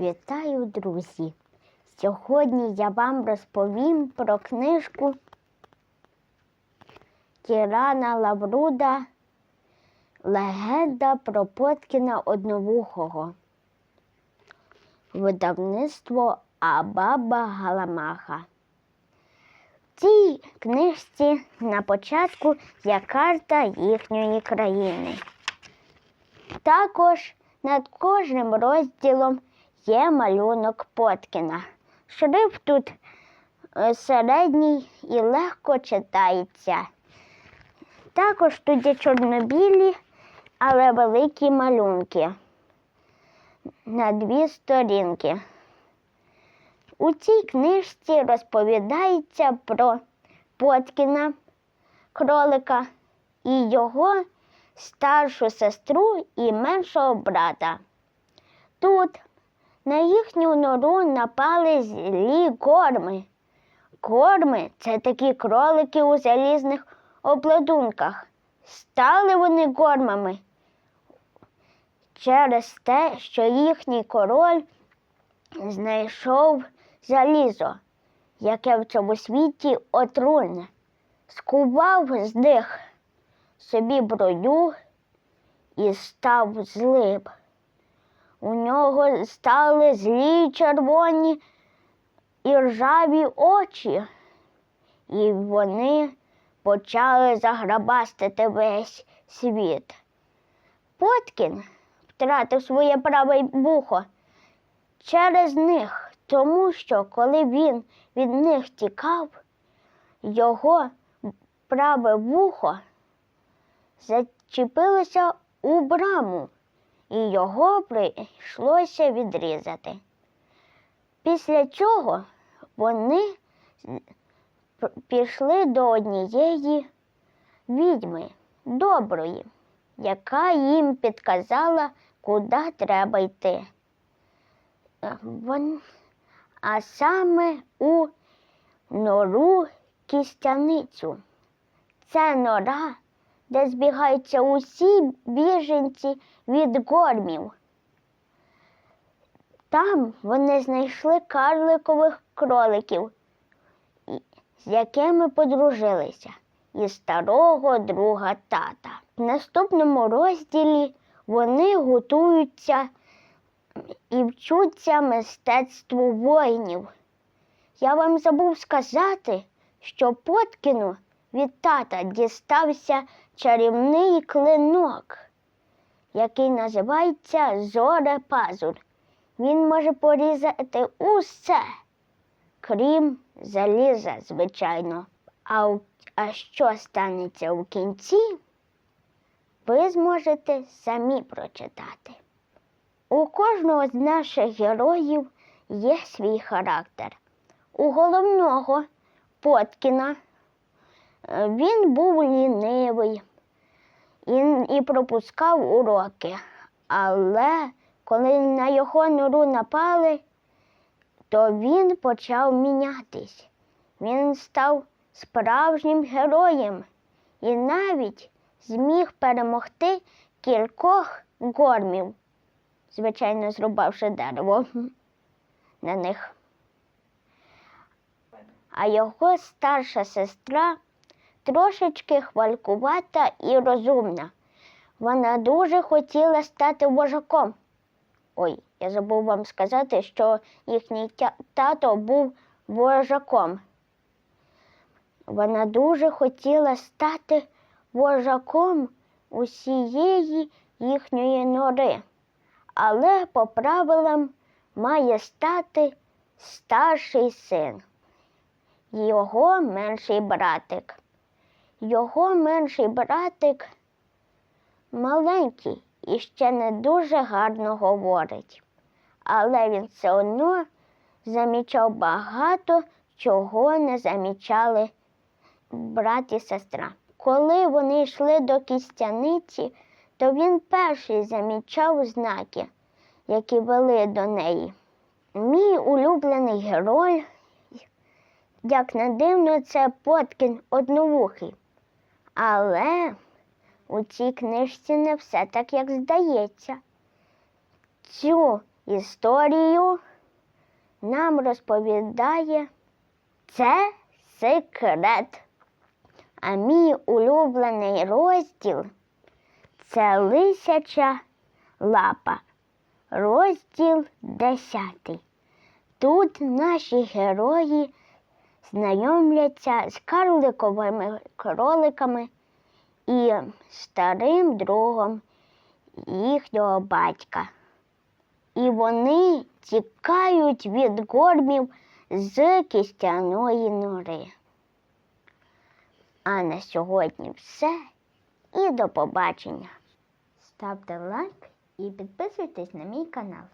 Вітаю, друзі! Сьогодні я вам розповім про книжку Тірана Лавруда Легенда про Поткіна Одновухого. Видавництво Абаба Галамаха. В цій книжці на початку є карта їхньої країни. Також над кожним розділом є малюнок Поткіна. Шрифт тут е, середній і легко читається. Також тут є чорнобілі, але великі малюнки на дві сторінки. У цій книжці розповідається про Поткіна, кролика і його старшу сестру і меншого брата. Тут на їхню нору напали злі корми. Корми це такі кролики у залізних обладунках. Стали вони кормами через те, що їхній король знайшов залізо, яке в цьому світі отруйне, скував з них собі броню і став злим. У нього стали злі червоні і ржаві очі, і вони почали заграбастити весь світ. Поткін втратив своє праве вухо через них, тому що коли він від них тікав, його праве вухо зачепилося у браму, і його прийшлося відрізати. Після чого вони пішли до однієї відьми доброї, яка їм підказала, куди треба йти. Е, А саме у нору кістяницю. Це нора, де збігаються усі біженці від гормів. Там вони знайшли карликових кроликів, з якими подружилися, і старого друга тата. В наступному розділі вони готуються і вчуться мистецтву воїнів. Я вам забув сказати, що Поткіну від тата дістався чарівний клинок, який називається Зоре-Пазур. Він може порізати усе, крім заліза, звичайно. А, а що станеться у кінці, ви зможете самі прочитати. У кожного з наших героїв є свій характер. У головного Поткіна він був лінивий і, і пропускав уроки. Але коли на його нору напали, то він почав мінятись. Він став справжнім героєм і навіть зміг перемогти кількох гормів, звичайно, зрубавши дерево на них. А його старша сестра трошечки хвалькувата і розумна. Вона дуже хотіла стати вожаком. Ой, я забув вам сказати, що їхній тато був вожаком. Вона дуже хотіла стати вожаком усієї їхньої нори, але по правилам має стати старший син, його менший братик. Його менший братик маленький і ще не дуже гарно говорить, але він все одно замічав багато, чого не замічали брат і сестра. Коли вони йшли до кістяниці, то він перший замічав знаки, які вели до неї. Мій улюблений герой, як не дивно, це Поткін одновухий. Але у цій книжці не все так, як здається. Цю історію нам розповідає це секрет. А мій улюблений розділ це лисяча лапа. Розділ 10. Тут наші герої знайомляться з карликовими кроликами і старим другом їхнього батька. І вони тікають від гормів з кістяної нори. А на сьогодні все. І до побачення. Ставте лайк і підписуйтесь на мій канал.